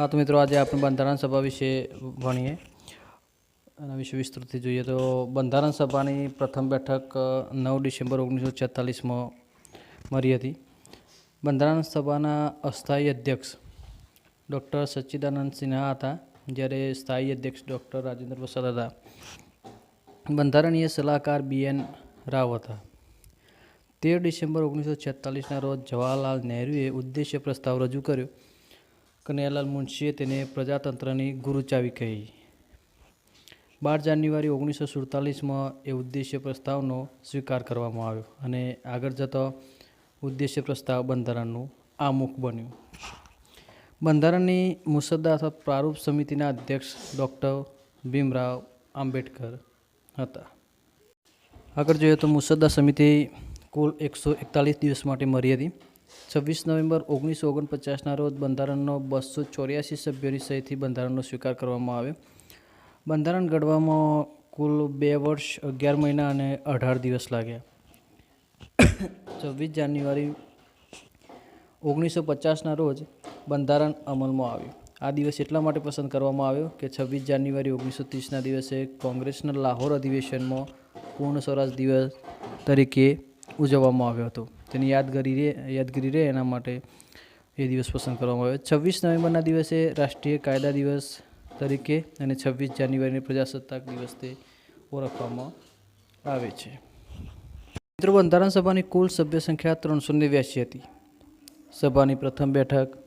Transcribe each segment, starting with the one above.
હા, તો મિત્રો આજે આપણે બંધારણ સભા વિશે ભણીએ. એના વિશે વિસ્તૃતથી જોઈએ તો બંધારણ સભાની પ્રથમ બેઠક નવ ડિસેમ્બર ઓગણીસો છેતાલીસમાં મળી હતી. બંધારણ સભાના અસ્થાયી અધ્યક્ષ ડૉક્ટર સચ્ચિદાનંદ સિન્હા હતા, જ્યારે સ્થાયી અધ્યક્ષ ડૉક્ટર રાજેન્દ્ર પ્રસાદ હતા. બંધારણીય સલાહકાર બી એન રાવ હતા. તેર ડિસેમ્બર ઓગણીસો છેતાલીસના રોજ જવાહરલાલ નહેરુએ ઉદ્દેશ્ય પ્રસ્તાવ રજૂ કર્યો. કનૈયાલાલ મુનશીએ તેને પ્રજાતંત્રની ગુરુચાવી કહી બાર જાન્યુઆરી ઓગણીસો સુડતાલીસમાં એ ઉદ્દેશ્ય પ્રસ્તાવનો સ્વીકાર કરવામાં આવ્યો અને આગળ જતો ઉદ્દેશ્ય પ્રસ્તાવ બંધારણનું આમુખ બન્યું. બંધારણની મુસદ્દા અથવા પ્રારૂપ સમિતિના અધ્યક્ષ ડૉક્ટર ભીમરાવ આંબેડકર હતા. આગળ જોઈએ તો મુસદ્દા સમિતિ કુલ એકસો એકતાલીસ દિવસ માટે મળી હતી છવ્વીસ નવેમ્બર ઓગણીસો ઓગણપચાસના રોજ બંધારણનો બસો ચોર્યાસી સભ્યોની સહીથી બંધારણનો સ્વીકાર કરવામાં આવ્યો. બંધારણ ઘડવામાં કુલ બે વર્ષ, અગિયાર મહિના અને અઢાર દિવસ લાગ્યા. છવ્વીસ જાન્યુઆરી ઓગણીસો પચાસના રોજ બંધારણ અમલમાં આવ્યું. આ દિવસ એટલા માટે પસંદ કરવામાં આવ્યો કે છવ્વીસ જાન્યુઆરી ઓગણીસો ત્રીસના દિવસે કોંગ્રેસના લાહોર અધિવેશનમાં પૂર્ણ સ્વરાજ દિવસ તરીકે ઉજવવામાં આવ્યો હતો. તેની યાદગારી રહે યાદગીરી રહે એના માટે એ દિવસ પસંદ કરવામાં આવ્યો. છવ્વીસ નવેમ્બરના દિવસે રાષ્ટ્રીય કાયદા દિવસ તરીકે અને છવ્વીસ જાન્યુઆરીને પ્રજાસત્તાક દિવસ તે ઓળખવામાં આવે છે. મિત્રો, બંધારણ સભાની કુલ સભ્ય સંખ્યા ત્રણસો નેવ્યાસી હતી. સભાની પ્રથમ બેઠક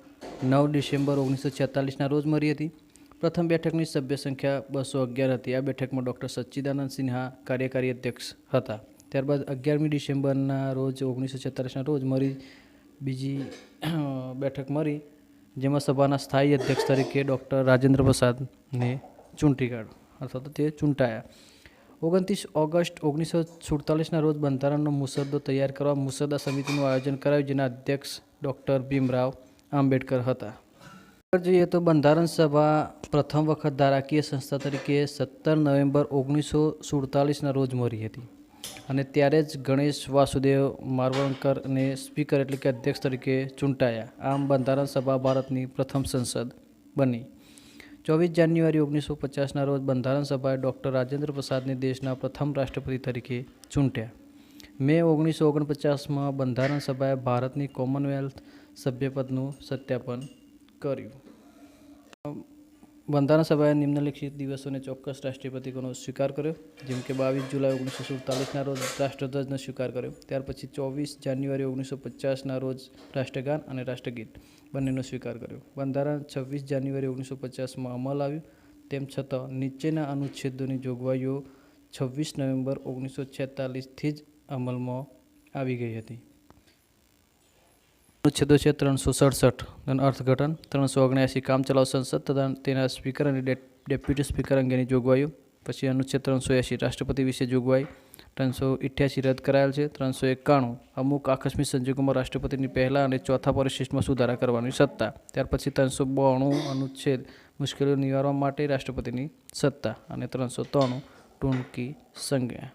નવ ડિસેમ્બર ઓગણીસો છેતાલીસના રોજ મળી હતી. પ્રથમ બેઠકની સભ્ય સંખ્યા બસો અગિયાર હતી. આ બેઠકમાં ડૉક્ટર સચ્ચિદાનંદ સિન્હા કાર્યકારી અધ્યક્ષ હતા. ત્યારબાદ અગિયારમી ડિસેમ્બરના રોજ ઓગણીસો છેતાલીસના રોજ મરી બીજી બેઠક મળી જેમાં સભાના સ્થાયી અધ્યક્ષ તરીકે ડૉક્ટર રાજેન્દ્ર પ્રસાદને ચૂંટી કાઢ્યો. અથવા તો તે ચૂંટાયા. ઓગણત્રીસ ઓગસ્ટ ઓગણીસો સુડતાલીસના રોજ બંધારણનો મુસદ્દો તૈયાર કરવા મુસદ્દા સમિતિનું આયોજન કરાયું, જેના અધ્યક્ષ ડૉક્ટર ભીમરાવ આંબેડકર હતા. આગળ જોઈએ તો બંધારણ સભા પ્રથમ વખત ધારાકીય સંસ્થા તરીકે સત્તર નવેમ્બર ઓગણીસો સુડતાલીસના રોજ મળી હતી. અને ત્યારે જ ગણેશ વાસુદેવ મારવણકરને સ્પીકર એટલે કે અધ્યક્ષ તરીકે ચૂંટાયા. આમ બંધારણ સભા ભારતની પ્રથમ સંસદ બની. ચોવીસ જાન્યુઆરી ઓગણીસો પચાસના રોજ બંધારણ સભાએ ડૉક્ટર રાજેન્દ્ર પ્રસાદને દેશના પ્રથમ રાષ્ટ્રપતિ તરીકે ચૂંટ્યા. મે ઓગણીસો ઓગણપચાસમાં બંધારણ સભાએ ભારતની કોમનવેલ્થ સભ્યપદનું સત્યાપન કર્યું. બંધારણ સભાએ નિમ્નલિખિત દિવસોને ચોક્કસ રાષ્ટ્રીય સ્વીકાર કર્યો, જેમ કે બાવીસ જુલાઈ ઓગણીસો સુડતાલીસના રોજ રાષ્ટ્રધ્વજનો સ્વીકાર કર્યો. ત્યાર પછી ચોવીસ જાન્યુઆરી ઓગણીસો પચાસના રોજ રાષ્ટ્રગાન અને રાષ્ટ્રગીત બંનેનો સ્વીકાર કર્યો. બંધારણ છવ્વીસ જાન્યુઆરી ઓગણીસો પચાસમાં અમલ આવ્યું. તેમ છતાં, નીચેના અનુચ્છેદોની જોગવાઈઓ છવ્વીસ નવેમ્બર ઓગણીસો છેતાલીસથી જ અમલમાં આવી ગઈ હતી. અનુચ્છેદો છે ત્રણસો સડસઠ અર્થઘટન, ત્રણસો ઓગણ્યાસી કામચલાઉ સંસદ તથા તેના સ્પીકર અને ડેપ્યુટી સ્પીકર અંગેની જોગવાઈઓ, પછી અનુચ્છેદ ત્રણસો એંશી રાષ્ટ્રપતિ વિશે જોગવાઈ, ત્રણસો ઇઠ્યાસી રદ કરાયેલ છે, ત્રણસો એકાણું અમુક આકસ્મિક સંજોગોમાં રાષ્ટ્રપતિની પહેલા અને ચોથા પરિશિષ્ટમાં સુધારા કરવાની સત્તા, ત્યાર પછી ત્રણસો બોણું અનુચ્છેદ મુશ્કેલીઓ નિવારવા માટે રાષ્ટ્રપતિની સત્તા અને ત્રણસો ત્રાણું ટૂંકી સંજ્ઞા.